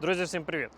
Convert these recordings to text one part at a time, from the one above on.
Друзі, всім привіт!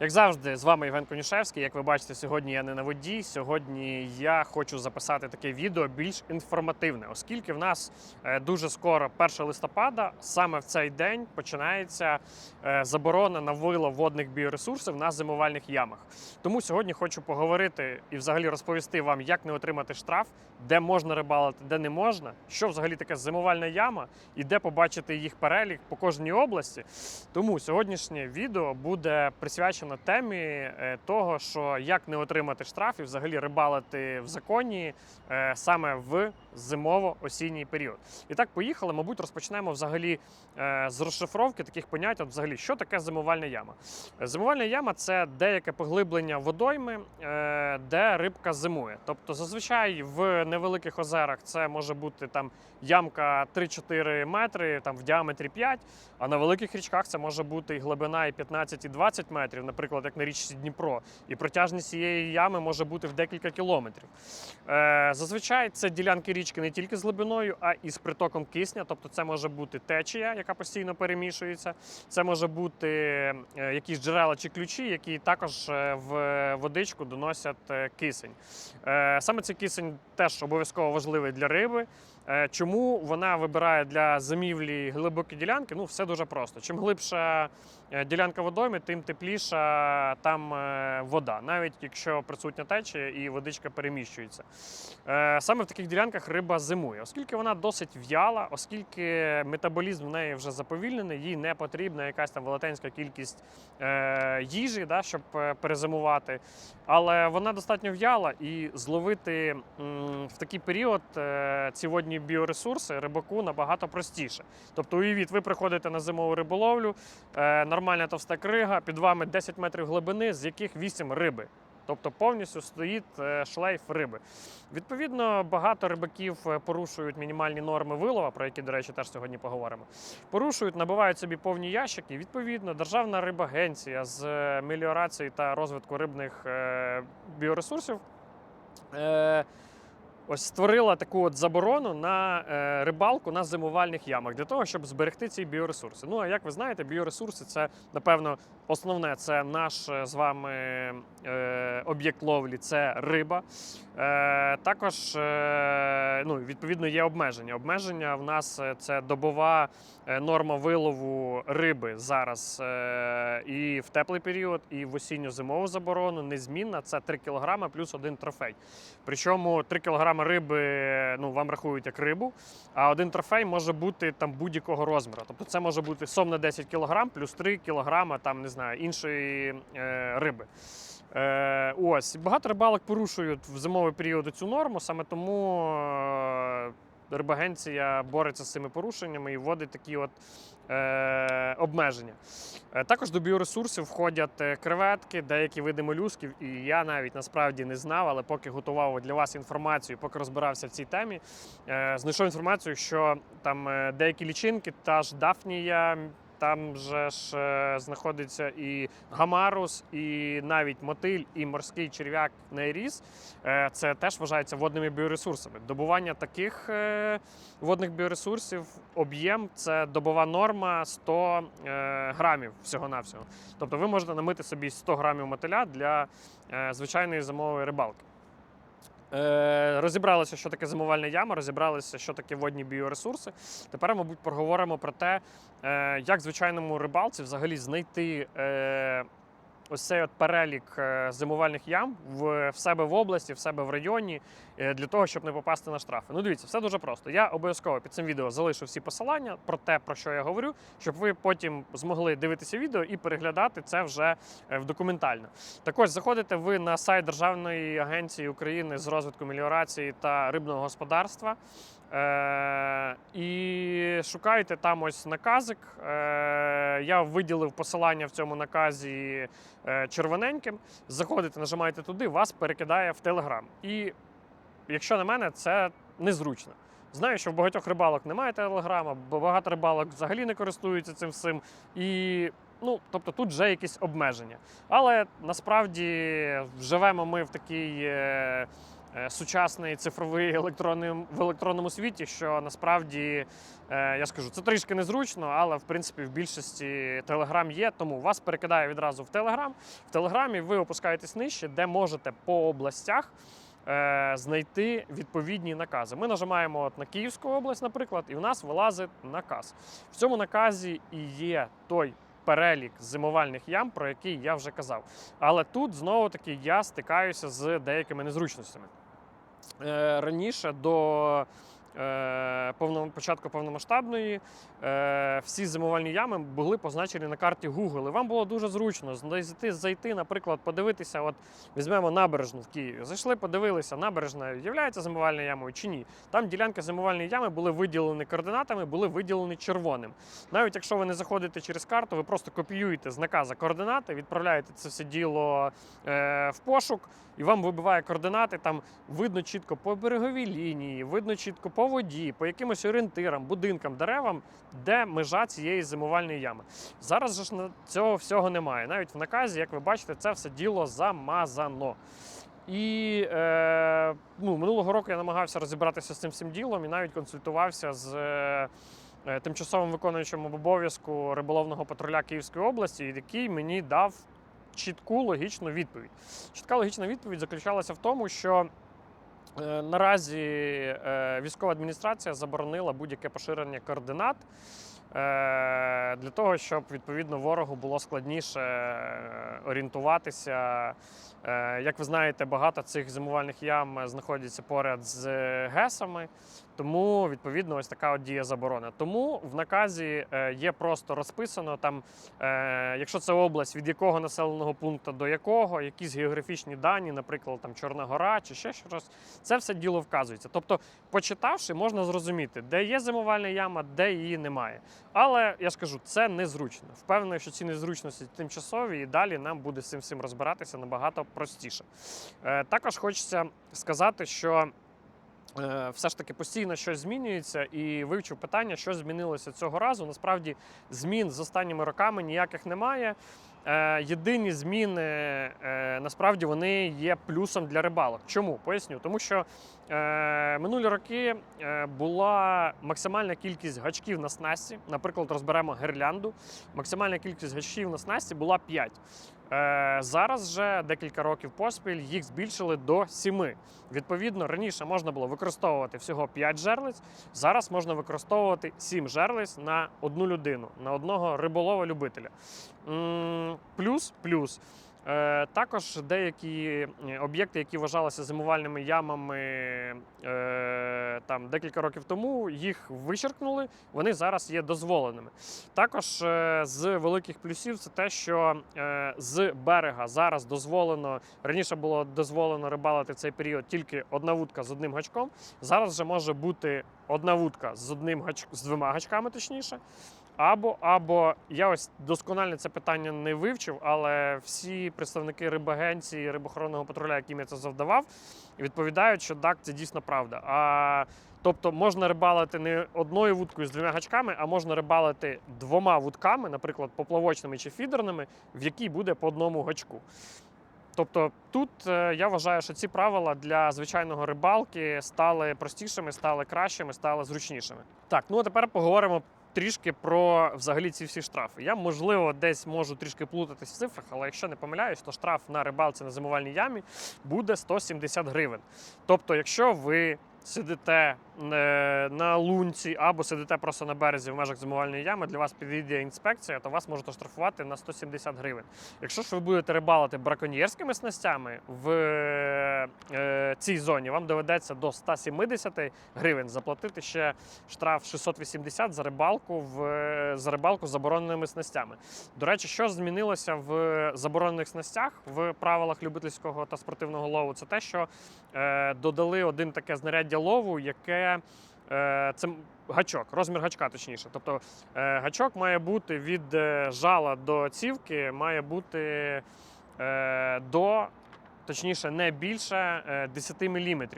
Як завжди, з вами Євген Конюшевський. Як ви бачите, сьогодні я не на воді. Сьогодні я хочу записати таке відео більш інформативне, оскільки в нас е, дуже скоро, 1 листопада, саме в цей день починається е, заборона на вилов водних біоресурсів на зимувальних ямах. Тому сьогодні хочу поговорити і взагалі розповісти вам, як не отримати штраф, де можна рибалити, де не можна, що взагалі таке зимувальна яма і де побачити їх перелік по кожній області. Тому сьогоднішнє відео буде присвячено темі е, того, що як не отримати штраф і взагалі рибалити в законі е, саме в зимово-осінній період. І так, поїхали. Мабуть, розпочнемо взагалі е, з розшифровки таких понять. От взагалі, що таке зимувальна яма? Зимувальна яма це деяке поглиблення водойми, е, де рибка зимує. Тобто, зазвичай в невеликих озерах це може бути там ямка 3-4 метри, там в діаметрі 5, а на великих річках це може бути і глибина і 15, і 20 метрів, наприклад, як на річці Дніпро. І протяжність цієї ями може бути в декілька кілометрів. Е, зазвичай це ділянки річки не тільки з глибиною, а і з притоком кисня. Тобто це може бути течія, яка постійно перемішується. Це може бути е, якісь джерела чи ключі, які також е, в водичку доносять е, кисень. Саме цей кисень теж обов'язково важливий для риби. Чому вона вибирає для зимівлі глибокі ділянки? Ну, все дуже просто. Чим глибша ділянка водойми, тим тепліша там вода, навіть якщо присутня течія і водичка переміщується. Саме в таких ділянках риба зимує, оскільки вона досить в'яла, оскільки метаболізм в неї вже заповільнений, їй не потрібна якась там велетенська кількість е, їжі, да, щоб е, перезимувати. Але вона достатньо в'яла і зловити м, в такий період е, ці водні біоресурси рибаку набагато простіше. Тобто, уявіть, ви приходите на зимову риболовлю, е, нормальна товста крига, під вами 10 метрів глибини, з яких 8 риби. Тобто повністю стоїть е, шлейф риби. Відповідно, багато рибаків е, порушують мінімальні норми вилова, про які, до речі, теж сьогодні поговоримо. Порушують, набивають собі повні ящики. Відповідно, Державна рибагенція з е, меліорації та розвитку рибних біоресурсів. Ось створила таку от заборону на е, рибалку на зимувальних ямах для того, щоб зберегти ці біоресурси. Ну а як ви знаєте, біоресурси це напевно основне це наш е, з вами е, об'єкт ловлі, це риба. Е, також е, ну, відповідно є обмеження. Обмеження в нас е, це добова е, норма вилову риби зараз е, і в теплий період, і в осінньо-зимову заборону незмінна. Це 3 кг плюс один трофей. Причому 3 кг риби ну, вам рахують як рибу, а один трофей може бути там будь-якого розміру. Тобто це може бути сом на 10 кг плюс 3 кг там, не знаю, іншої е, риби. Е, ось багато рибалок порушують в зимовий період цю норму, саме тому е, рибагенція бореться з цими порушеннями і вводить такі от е, обмеження. Е, також до біоресурсів входять е, креветки, деякі види молюсків. І я навіть насправді не знав, але поки готував для вас інформацію, поки розбирався в цій темі, е, знайшов інформацію, що там е, деякі лічинки, та ж дафнія. Там же ж е, знаходиться і гамарус, і навіть мотиль, і морський черв'як нейріз. Е, це теж вважається водними біоресурсами. Добування таких е, водних біоресурсів, об'єм це добова норма 100 е, грамів всього-навсього. Тобто ви можете намити собі 100 грамів мотиля для звичайної зимової рибалки. Е, розібралися, що таке зимувальна яма, розібралися, що таке водні біоресурси. Тепер, мабуть, поговоримо про те, е, як звичайному рибалці взагалі знайти е, ось цей от перелік е, зимувальних ям в, в себе в області, в себе в районі, е, для того, щоб не попасти на штрафи. Ну, дивіться, все дуже просто. Я обов'язково під цим відео залишу всі посилання про те, про що я говорю, щоб ви потім змогли дивитися відео і переглядати це вже е, в документально. Також заходите ви на сайт Державної агенції України з розвитку меліорації та рибного господарства. Е, і шукаєте там ось наказик. Е, я виділив посилання в цьому наказі е, червоненьким. Заходите, нажимаєте туди, вас перекидає в Телеграм. І якщо на мене, це незручно. Знаю, що в багатьох рибалок немає телеграма, багато рибалок взагалі не користуються цим всім. І ну, тобто тут вже якісь обмеження. Але насправді живемо ми в такій. Е, сучасний цифровий електронний в електронному світі, що насправді е, я скажу, це трішки незручно, але в принципі в більшості Telegram є. Тому вас перекидає відразу в Telegram. В Телеграмі ви опускаєтесь нижче, де можете по областях. е, Знайти відповідні накази. Ми нажимаємо от на Київську область, наприклад, і у нас вилазить наказ. В цьому наказі і є той перелік зимувальних ям, про який я вже казав. Але тут знову таки я стикаюся з деякими незручностями. Е, раніше до е, початку повномасштабної всі зимувальні ями були позначені на карті Google. І вам було дуже зручно зайти, зайти, наприклад, подивитися. От візьмемо набережну в Києві. Зайшли, подивилися, набережна є зимувальною ямою чи ні. Там ділянки зимувальної ями були виділені координатами, були виділені червоним. Навіть якщо ви не заходите через карту, ви просто копіюєте з наказа координати, відправляєте це все діло е, в пошук, і вам вибиває координати. Там видно чітко по береговій лінії, видно чітко по воді, по якимось орієнтирам, будинкам, деревам, де межа цієї зимувальної ями. Зараз ж на- цього всього немає. Навіть в наказі, як ви бачите, це все діло замазано. І е, ну, минулого року я намагався розібратися з цим всім ділом і навіть консультувався з е, е, тимчасовим виконуючим обов'язку риболовного патруля Київської області, який мені дав чітку логічну відповідь. Чітка логічна відповідь заключалася в тому, що наразі е, військова адміністрація заборонила будь-яке поширення координат. е, Для того, щоб відповідно ворогу було складніше е, орієнтуватися. Е, Як ви знаєте, багато цих зимувальних ям знаходяться поряд з ГЕСами, тому відповідно ось така от дія заборона. Тому в наказі е, є просто розписано там, е, якщо це область, від якого населеного пункту до якого, якісь географічні дані, наприклад, там Чорна Гора чи ще щось, це все діло вказується. Тобто, почитавши, можна зрозуміти, де є зимувальна яма, де її немає. Але я скажу, це незручно. Впевнений, що ці незручності тимчасові, і далі нам буде з цим всім розбиратися набагато простіше. Е, також хочеться сказати, що. Е, Все ж таки постійно щось змінюється, і вивчив питання, що змінилося цього разу. Насправді змін з останніми роками ніяких немає. Е, Єдині зміни е, насправді вони є плюсом для рибалок. Чому? Поясню. Тому що минулі роки була максимальна кількість гачків на снасті. Наприклад, розберемо гирлянду. Максимальна кількість гачків на снасті була 5. Е, зараз вже декілька років поспіль їх збільшили до сіми. Відповідно, раніше можна було використовувати всього 5 жерлиць. Зараз можна використовувати 7 жерлиць на одну людину, на одного риболова-любителя. Плюс, плюс. Е, Також деякі е, об'єкти, які вважалися зимувальними ямами е, там декілька років тому, їх вичеркнули. Вони зараз є дозволеними. Також з великих плюсів це те, що з берега зараз дозволено раніше було дозволено рибалити в цей період тільки одна вудка з одним гачком. Зараз вже може бути одна вудка з одним гач... з двома гачками, точніше. Або, або я ось досконально це питання не вивчив, але всі представники рибагенції, рибохоронного патруля, яким я це завдавав, відповідають, що так, це дійсно правда. А тобто можна рибалити не одною вудкою з двома гачками, а можна рибалити двома вудками, наприклад, поплавочними чи фідерними, в якій буде по одному гачку. Тобто тут е, я вважаю, що ці правила для звичайного рибалки стали простішими, стали кращими, стали зручнішими. Так, ну а тепер поговоримо трішки про взагалі ці всі штрафи. Я, можливо, десь можу трішки плутатись в цифрах, але якщо не помиляюсь, то штраф на рибалці на зимувальній ямі буде 170 гривень. Тобто, якщо ви сидите е, на лунці або сидите просто на березі в межах зимувальної ями, для вас підійде інспекція, то вас можуть оштрафувати на 170 гривень. Якщо ж ви будете рибалити браконьєрськими снастями в цій зоні, вам доведеться до 170 гривень заплатити ще штраф 680 за рибалку в за рибалку з забороненими снастями. До речі, що змінилося в заборонених снастях в правилах любительського та спортивного лову? Це те, що е, додали один таке знаряддя лову, яке е, це гачок, розмір гачка, точніше. Тобто е, гачок має бути від е, жала до цівки, має бути е, до. Точніше, не більше е, 10 мм.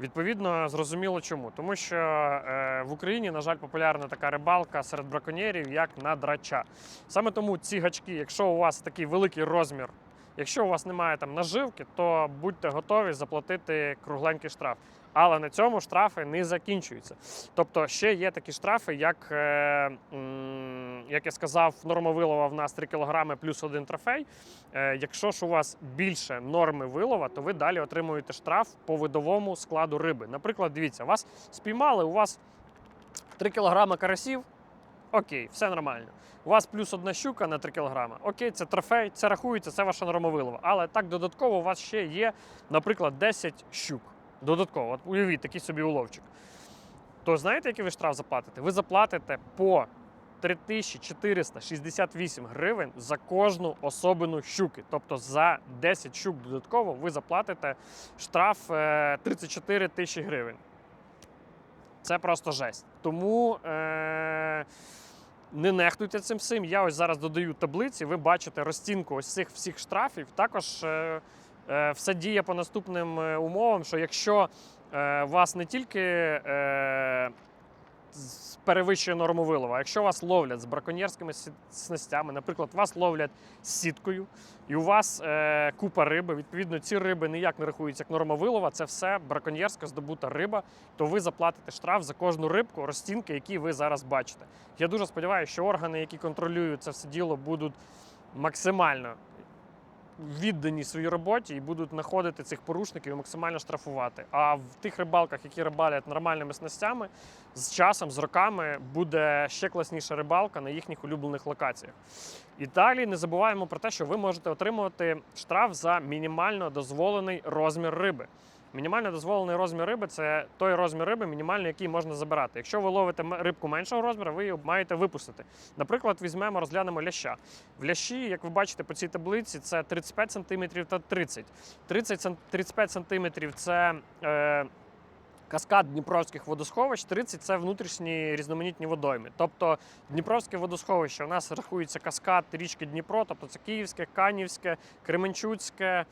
Відповідно, зрозуміло чому. Тому що е, в Україні, на жаль, популярна така рибалка серед браконьєрів, як на драча. Саме тому ці гачки, якщо у вас такий великий розмір Якщо у вас немає там наживки, то будьте готові заплатити кругленький штраф. Але на цьому штрафи не закінчуються. Тобто ще є такі штрафи, як, е, як я сказав, норма вилова в нас 3 кг плюс один трофей. Е, якщо ж у вас більше норми вилова, то ви далі отримуєте штраф по видовому складу риби. Наприклад, дивіться, вас спіймали, у вас 3 кг карасів. Окей, все нормально. У вас плюс одна щука на 3 кг. Окей, це трофей, це рахується, це ваша норма вилова. Але так додатково у вас ще є, наприклад, 10 щук. Додатково, от уявіть такий собі уловчик. То знаєте, який ви штраф заплатите? Ви заплатите по 3468 гривень за кожну особину щуки. Тобто за 10 щук додатково ви заплатите штраф е, 34 тисячі гривень. Це просто жесть. Тому е- не нехтуйте цим всім. Я ось зараз додаю таблиці. Ви бачите розцінку ось цих всіх штрафів. Також е- е- все діє по наступним е, умовам, що якщо е- вас не тільки е- перевищує норму вилова, якщо вас ловлять з браконьєрськими снастями, наприклад, вас ловлять з сіткою, і у вас е, купа риби, відповідно, ці риби ніяк не рахуються як норма вилова, це все браконьєрська здобута риба, то ви заплатите штраф за кожну рибку, розцінки, які ви зараз бачите. Я дуже сподіваюся, що органи, які контролюють це все діло, будуть максимально віддані своїй роботі і будуть знаходити цих порушників і максимально штрафувати. А в тих рибалках, які рибалять нормальними снастями, з часом, з роками буде ще класніша рибалка на їхніх улюблених локаціях. І далі не забуваємо про те, що ви можете отримувати штраф за мінімально дозволений розмір риби. Мінімально дозволений розмір риби це той розмір риби, мінімальний, який можна забирати. Якщо ви ловите рибку меншого розміру, ви її маєте випустити. Наприклад, візьмемо, розглянемо ляща. В лящі, як ви бачите по цій таблиці, це 35 см та 30 30 35 см це е, каскад дніпровських водосховищ, 30 це внутрішні різноманітні водойми. Тобто Дніпровське водосховище у нас рахується каскад річки Дніпро, тобто це Київське, Канівське, Кременчуцьке,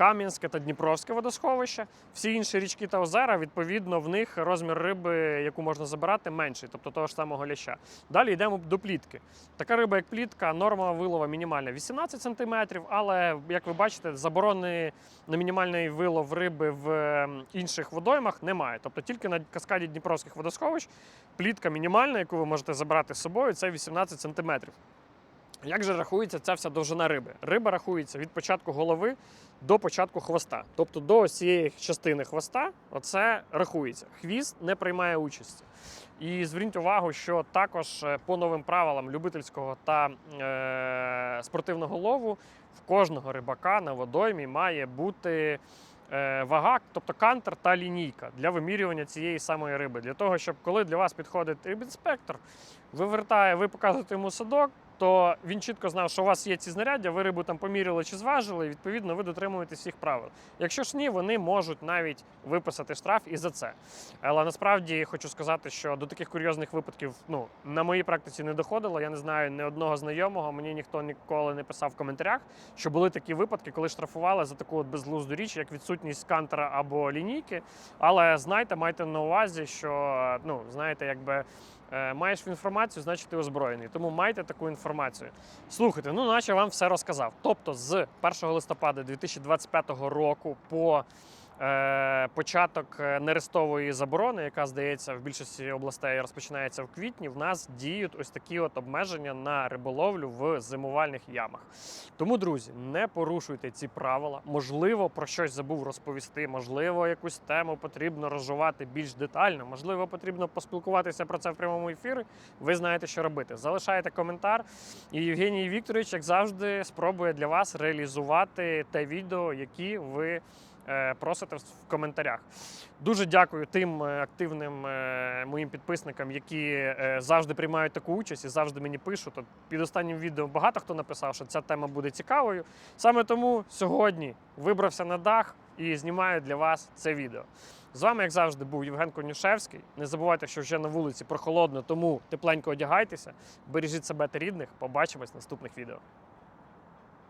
Кам'янське та Дніпровське водосховище. Всі інші річки та озера, відповідно, в них розмір риби, яку можна забирати, менший, тобто того ж самого ляща. Далі йдемо до плітки. Така риба, як плітка, норма вилова мінімальна 18 см, але, як ви бачите, заборони на мінімальний вилов риби в ем, інших водоймах немає. Тобто тільки на каскаді Дніпровських водосховищ плітка мінімальна, яку ви можете забрати з собою, це 18 см. Як же рахується ця вся довжина риби? Риба рахується від початку голови до початку хвоста. Тобто до цієї частини хвоста оце рахується. Хвіст не приймає участі. І зверніть увагу, що також е, по новим правилам любительського та е, спортивного лову в кожного рибака на водоймі має бути е, вага, тобто кантер та лінійка для вимірювання цієї самої риби. Для того, щоб коли для вас підходить рибінспектор, вивертає, ви показуєте йому садок, то він чітко знав, що у вас є ці знаряддя, ви рибу там поміряли чи зважили, і відповідно ви дотримуєтесь всіх правил. Якщо ж ні, вони можуть навіть виписати штраф і за це. Але насправді хочу сказати, що до таких курйозних випадків ну, на моїй практиці не доходило. Я не знаю ні одного знайомого, мені ніхто ніколи не писав в коментарях, що були такі випадки, коли штрафували за таку от безглузду річ, як відсутність кантера або лінійки. Але знайте, майте на увазі, що ну, знаєте, якби. Е, Маєш інформацію, значить ти озброєний. Тому майте таку інформацію. Слухайте, ну наче вам все розказав. Тобто з 1 листопада 2025 року по початок е, нерестової заборони, яка здається в більшості областей розпочинається в квітні, в нас діють ось такі от обмеження на риболовлю в зимувальних ямах. Тому, друзі, не порушуйте ці правила. Можливо, про щось забув розповісти. Можливо, якусь тему потрібно розжувати більш детально. Можливо, потрібно поспілкуватися про це в прямому ефірі. Ви знаєте, що робити. Залишайте коментар. І Євгеній Вікторович, як завжди, спробує для вас реалізувати те відео, які ви е, просите в коментарях. Дуже дякую тим е, активним е, моїм підписникам, які е, завжди приймають таку участь і завжди мені пишуть. От під останнім відео багато хто написав, що ця тема буде цікавою. Саме тому сьогодні вибрався на дах і знімаю для вас це відео. З вами, як завжди, був Євген Конюшевський. Не забувайте, що вже на вулиці прохолодно, тому тепленько одягайтеся, бережіть себе та рідних. Побачимось в наступних відео.